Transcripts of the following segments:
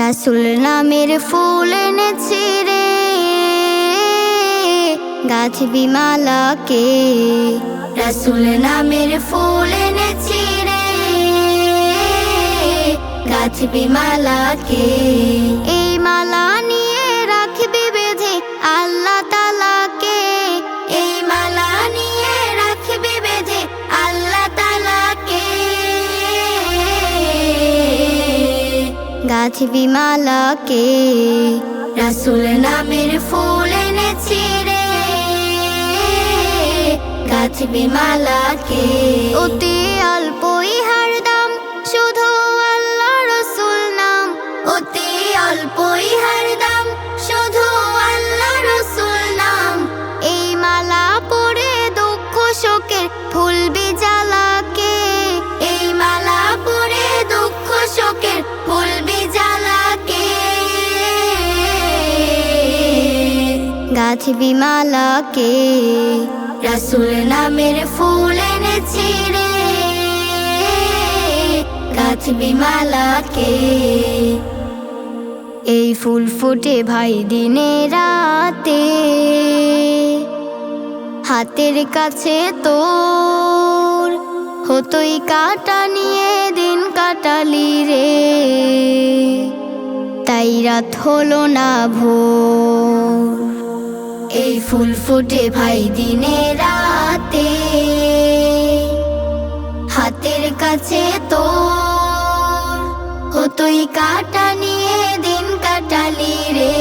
রাসুল নামের ফুল এনেছি রে। গাছ বিমালাকে। রাসুল নামের ফুল এনেছি রে। গাছ বিমালাকে। এই মালা গাছ বিমালাকে। রাসুল নামের ফুল এনেছি রে। গাছ বিমালাকে। অতি অল্প ইহার দাম, শুধু আল্লাহ রসুল নাম। অতি অল্প ইহার গাছ বিমালাকে রাসুল নামের ফুল এনেছি রে গাছ বিমালাকে এই ফুল ফুটে ভাই দিনে রাতে, হাতের কাছে তোর হতই কাটা নিয়ে দিন কাটালি রে। তাই রাত হলো না ভোর। ফুল ফুটে ভাই দিনে রাতে। হাতের কাছে তো হতই কাটা নিয়ে দিন কাটালি রে।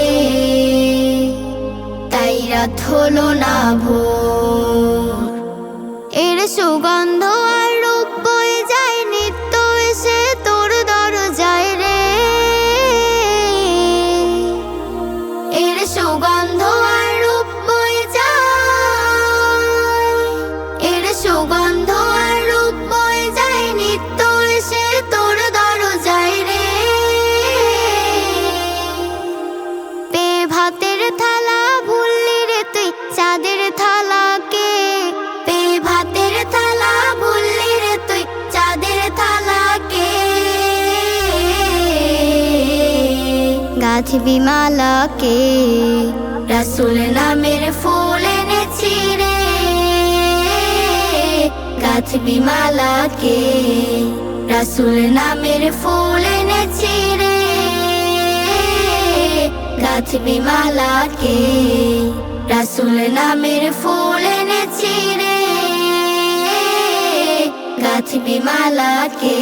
তাই রাত হলো না ভোর। এর সুগন্ধ গাছ বিমালাকে। রাসুল নামের ফুল এনেছি রে, গাছ বিমালাকে। রাসুল নামের ফুল এনেছি রে, গাছ বিমালাকে। রাসুল নামের ফুল এনেছি রে, গাছ বিমালাকে।